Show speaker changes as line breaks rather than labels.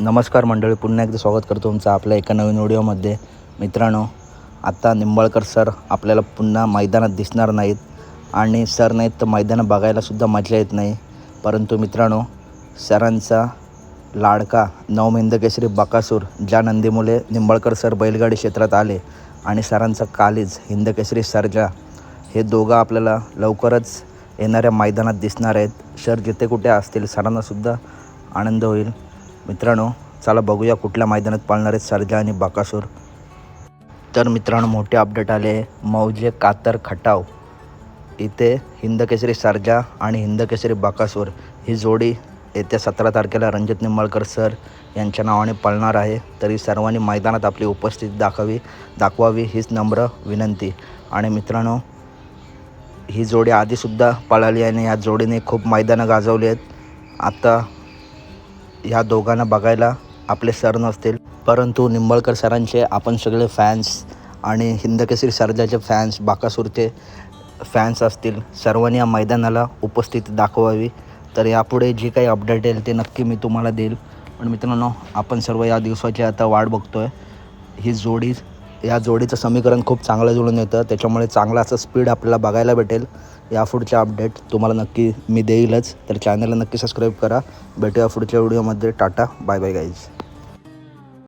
नमस्कार मंडळी पुन्हा एकदा स्वागत करतो तुमचं आपल्या एका नवीन व्हिडिओमध्ये. मित्रांनो आत्ता निंबाळकर सर आपल्याला पुन्हा मैदानात दिसणार नाहीत आणि सर नाहीत तर मैदानं बघायलासुद्धा मजा येत नाही. परंतु मित्रांनो सरांचा लाडका नवमिंद केसरी बकासूर ज्या नंदीमुळे निंबाळकर सर बैलगाडी क्षेत्रात आले आणि सरांचा कालीज हिंदकेसरी सरजा हे दोघं आपल्याला लवकरच येणाऱ्या मैदानात दिसणार आहेत. सर जिथे कुठे असतील सरांनासुद्धा आनंद होईल. मित्रांनो चला बघूया कुठल्या मैदानात पाळणार आहेत सरजा आणि बाकासूर. तर मित्रांनो मोठे अपडेट आले मौजे कातर खटाव. इथे हिंदकेसरी सरजा आणि हिंदकेसरी बाकासूर. ही जोडी येत्या सतरा तारखेला रणजित निंबाळकर सर यांच्या नावाने पळणार आहे. तरी सर्वांनी मैदानात आपली उपस्थिती दाखवी दाखवावी हीच नम्र विनंती. आणि मित्रांनो ही जोडी आधीसुद्धा पळाली आणि या जोडीने खूप मैदानं गाजवली आहेत. आता ह्या दोघांना बघायला आपले सर नसतील. परंतु निंबळकर सरांचे आपण सगळे फॅन्स आणि हिंदकेसरी सर्जाचे फॅन्स बाकासूरचे फॅन्स असतील. सर्वांनी या मैदानाला उपस्थिती दाखवावी. तर यापुढे जी काही अपडेट येईल ते नक्की मी तुम्हाला देईल. पण मित्रांनो आपण सर्व या दिवसाची आता वाट बघतो आहे ही जोडी या जोडीचं समीकरण खूप चांगलं जुळून येतं. त्याच्यामुळे चांगला असं स्पीड आपल्याला बघायला भेटेल. या यापुढच्या अपडेट तुम्हाला नक्की मी देईलच. तर चॅनलला नक्की सबस्क्राईब करा. भेटूया पुढच्या व्हिडिओमध्ये टाटा बाय बाय गाईज